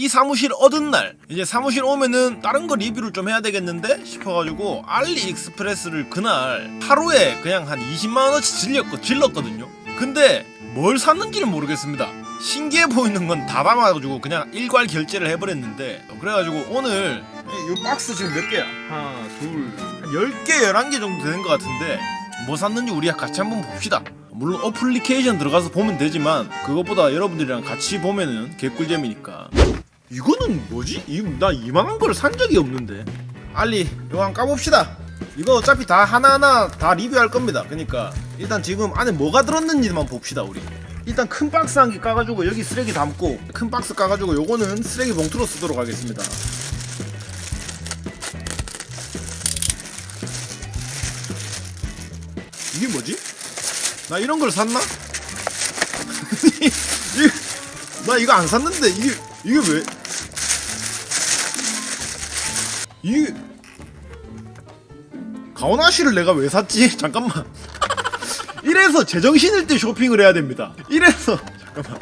이 사무실 얻은 날 이제 사무실 오면은 다른 거 리뷰를 좀 해야 되겠는데 싶어가지고 알리익스프레스를 그날 하루에 그냥 한 20만 원어치 질렸거 질렀거든요. 근데 뭘 샀는지는 모르겠습니다. 신기해 보이는 건 다 담아가지고 그냥 일괄 결제를 해버렸는데 그래가지고 오늘 이 박스 지금 몇 개야? 하나, 둘, 한 10개, 11개 정도 되는 것 같은데 뭐 샀는지 우리가 같이 한번 봅시다. 물론 어플리케이션 들어가서 보면 되지만 그것보다 여러분들이랑 같이 보면은 개꿀잼이니까. 이거는 뭐지? 이, 나 이만한 걸 산 적이 없는데. 알리, 한번 까봅시다. 이거 어차피 다 하나하나 다 리뷰할 겁니다. 그러니까 일단 지금 안에 뭐가 들었는지만 봅시다 우리. 일단 큰 박스 한 개 까가지고 여기 쓰레기 담고 큰 박스 까가지고 요거는 쓰레기 봉투로 쓰도록 하겠습니다. 이게 뭐지? 나 이런 걸 샀나? 이- 나 이거 안 샀는데 이게 이게 왜? 이게 가오나시를 내가 왜 샀지? 잠깐만. 이래서 제정신일 때 쇼핑을 해야 됩니다. 이래서 잠깐만.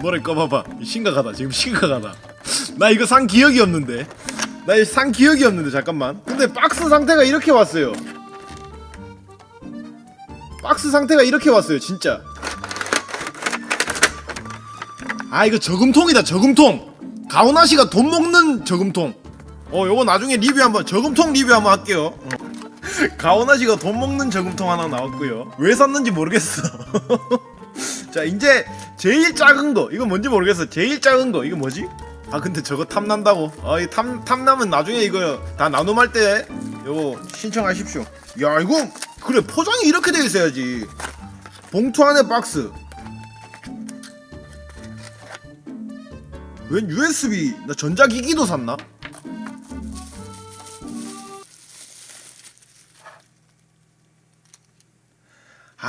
노래 꺼봐봐. 심각하다. 지금 심각하다. 나 이거 산 기억이 없는데. 나 이거 산 기억이 없는데 잠깐만. 근데 박스 상태가 이렇게 왔어요. 박스 상태가 이렇게 왔어요 진짜 아 이거 저금통이다 저금통 가오나시가 돈 먹는 저금통 어 요거 나중에 리뷰 한번 저금통 리뷰 한번 할게요. 어. 가오나시가 돈 먹는 저금통 하나 나왔고요. 왜 샀는지 모르겠어. 자 이제 제일 작은 거. 이거 뭔지 모르겠어. 제일 작은 거. 이거 뭐지? 아 근데 저거 탐난다고. 아이 탐 탐나면 나중에 이거 다 나눔할 때 요거 신청하십시오. 야 이거 그래 포장이 이렇게 돼 있어야지. 봉투 안에 박스. 웬 USB 나 전자기기도 샀나?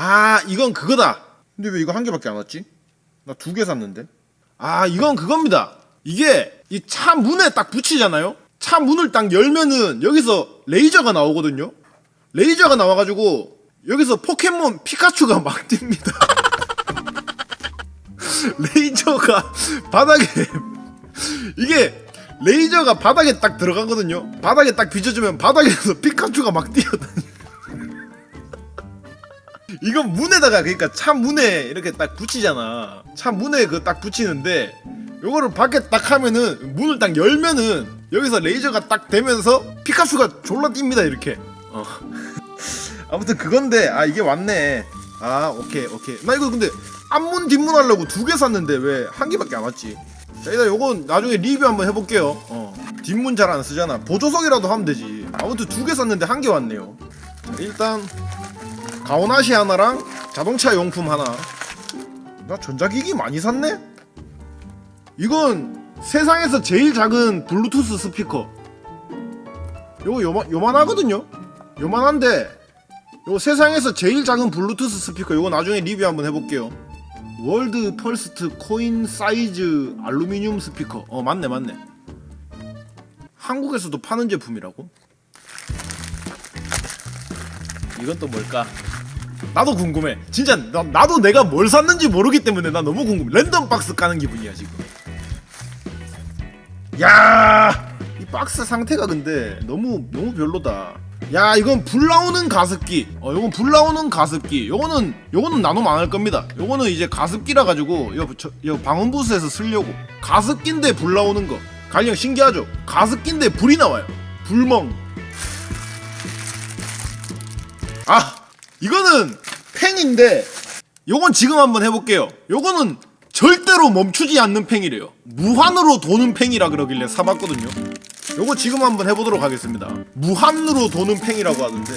아 이건 그거다. 근데 왜 이거 한 개밖에 안 왔지? 나 두 개 샀는데. 아 이건 그겁니다. 이게 이 차 문에 딱 붙이잖아요? 차 문을 딱 열면은 여기서 레이저가 나오거든요? 레이저가 나와가지고 여기서 포켓몬 피카츄가 막 뜁니다. 레이저가 바닥에 이게 레이저가 바닥에 딱 들어가거든요? 바닥에 딱 비춰주면 바닥에서 피카츄가 막 뛰어다니 이건 문에다가 그러니까 차 문에 이렇게 딱 붙이잖아. 차 문에 그 딱 붙이는데 요거를 밖에 딱 하면은 문을 딱 열면은 여기서 레이저가 딱 되면서 피카츄가 졸라 뜁니다 이렇게. 어. 아무튼 그건데 아 이게 왔네. 아 오케이 오케이. 나 이거 근데 앞문 뒷문 하려고 두 개 샀는데 왜 한 개밖에 안 왔지? 자 일단 요건 나중에 리뷰 한번 해볼게요. 어. 뒷문 잘 안 쓰잖아. 보조석이라도 하면 되지. 아무튼 두 개 샀는데 한 개 왔네요. 자, 일단 가오나시 하나랑 자동차 용품 하나. 나 전자기기 많이 샀네? 이건 세상에서 제일 작은 블루투스 스피커. 요거 요만, 요만하거든요? 요만한데, 요거 세상에서 제일 작은 블루투스 스피커. 요거 나중에 리뷰 한번 해볼게요. 월드 펄스트 코인 사이즈 알루미늄 스피커. 어, 맞네, 맞네. 한국에서도 파는 제품이라고? 이건 또 뭘까? 나도 궁금해. 진짜 나, 나도 내가 뭘 샀는지 모르기 때문에 나 너무 궁금해. 랜덤 박스 까는 기분이야 지금. 야, 이 박스 상태가 근데 너무 너무 별로다. 야, 이건 불 나오는 가습기. 어, 요건 불 나오는 가습기. 요거는 요거는 나눔 안 할 겁니다. 요거는 이제 가습기라 가지고 요, 저, 요 방음 부스에서 쓰려고. 가습기인데 불 나오는 거. 갈령 신기하죠? 가습기인데 불이 나와요. 불멍. 아 이거는 팽인데 요건 지금 한번 해볼게요. 요거는 절대로 멈추지 않는 팽이래요. 무한으로 도는 팽이라 그러길래 사봤거든요. 요거 지금 한번 해보도록 하겠습니다. 무한으로 도는 팽이라고 하던데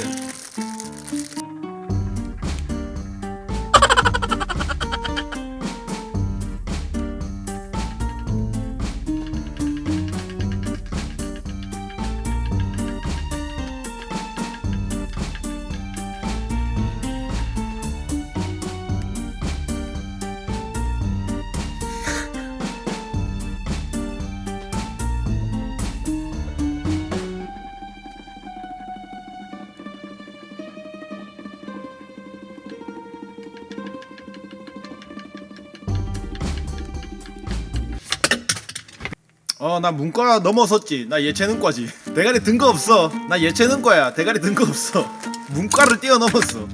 어 나 문과 넘어섰지 나 예체능과지 대가리 든 거 없어 나 예체능과야 대가리 든 거 없어 문과를 뛰어넘었어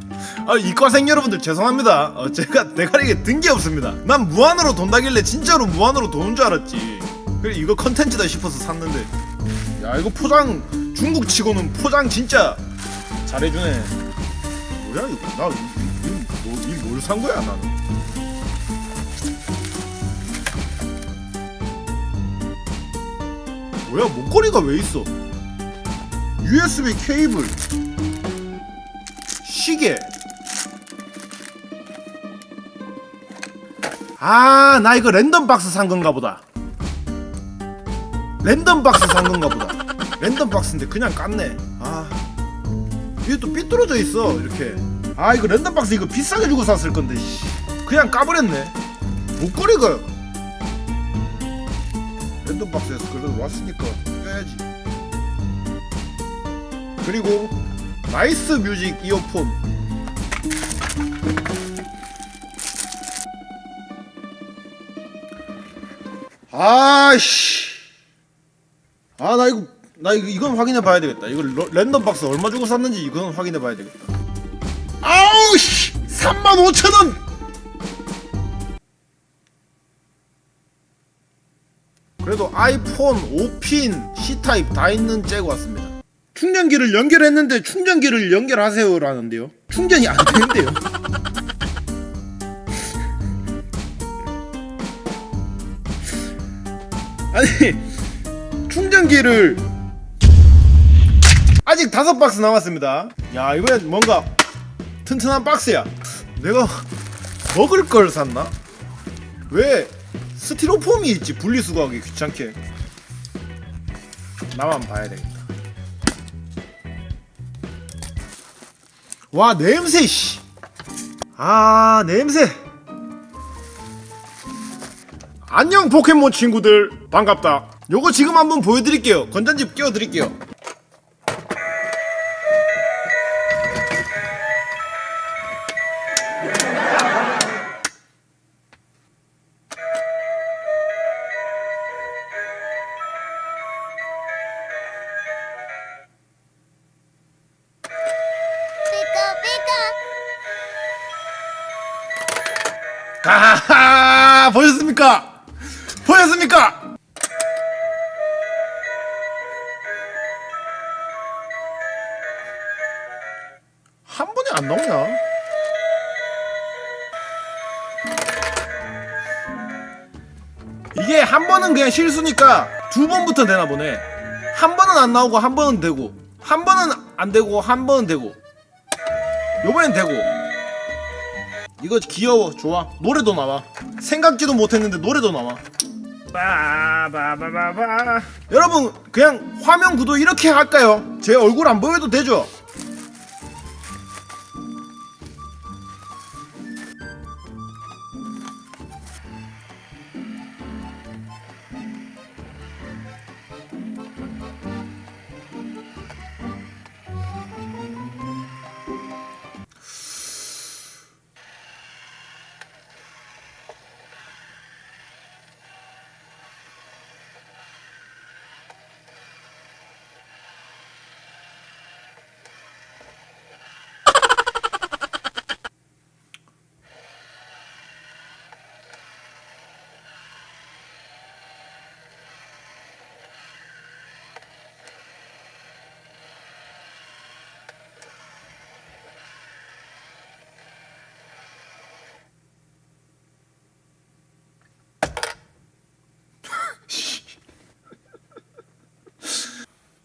아 이과생 여러분들 죄송합니다 어, 제가 대가리에 든 게 없습니다 난 무한으로 돈다길래 진짜로 무한으로 도는 줄 알았지 그래 이거 컨텐츠다 싶어서 샀는데 야 이거 포장 중국 치고는 포장 진짜 잘해주네 뭐야 이거 나이뭘 산 거야 나는 뭐야? 목걸이가 왜 있어? USB 케이블. 시계. 아 나 이거 랜덤 박스 산 건가 보다. 랜덤 박스 산 건가 보다. 랜덤 박스인데 그냥 깠네. 아. 위에 또 삐뚤어져 있어 이렇게. 아 이거 랜덤 박스 이거 비싸게 주고 샀을 건데 씨. 그냥 까버렸네. 목걸이가 랜덤 박스에서 그래도 왔으니까 껴야지. 그리고 나이스 뮤직 이어폰. 아씨. 아 나 이거 나 이거 이건 확인해 봐야 되겠다. 이거 러- 랜덤 박스 얼마 주고 샀는지 이건 확인해 봐야 되겠다. 아우 씨. 3만 5천 원. 그래도 아이폰 5핀 C타입 다 있는 째고 왔습니다. 충전기를 연결했는데 충전기를 연결하세요 라는데요. 충전이 안 되는데요. 아니 충전기를 아직 다섯 박스 남았습니다. 야 이번엔 뭔가 튼튼한 박스야. 내가 먹을 걸 샀나? 왜 스티로폼이 있지 분리수거하기 귀찮게. 나만 봐야 되겠다. 와 냄새 씨 아 냄새. 안녕 포켓몬 친구들. 반갑다. 요거 지금 한번 보여드릴게요. 건전지 끼워드릴게요 보셨습니까? 보셨습니까? 한 번에 안 나오냐? 이게 한 번은 그냥 실수니까 두 번부터 되나 보네. 한 번은 안 나오고 한 번은 되고 한 번은 안 되고 한 번은 되고 요번엔 되고 이거 귀여워. 좋아. 노래도 나와. 생각지도 못했는데 노래도 나와. 빠바바바바. 여러분 그냥 화면 구도 이렇게 할까요? 제 얼굴 안 보여도 되죠?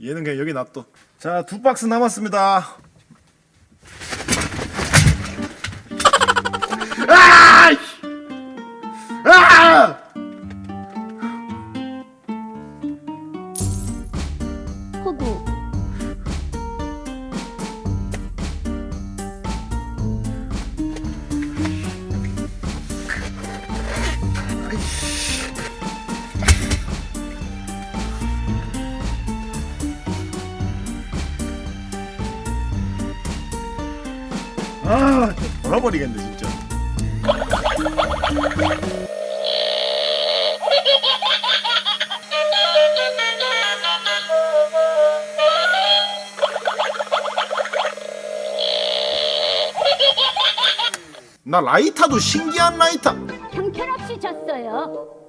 얘는 그냥 여기 놔둬. 자 두 박스 남았습니다 아, 돌아버리겠네 진짜. 나 라이터도 신기한 라이터. 형편없이 졌어요.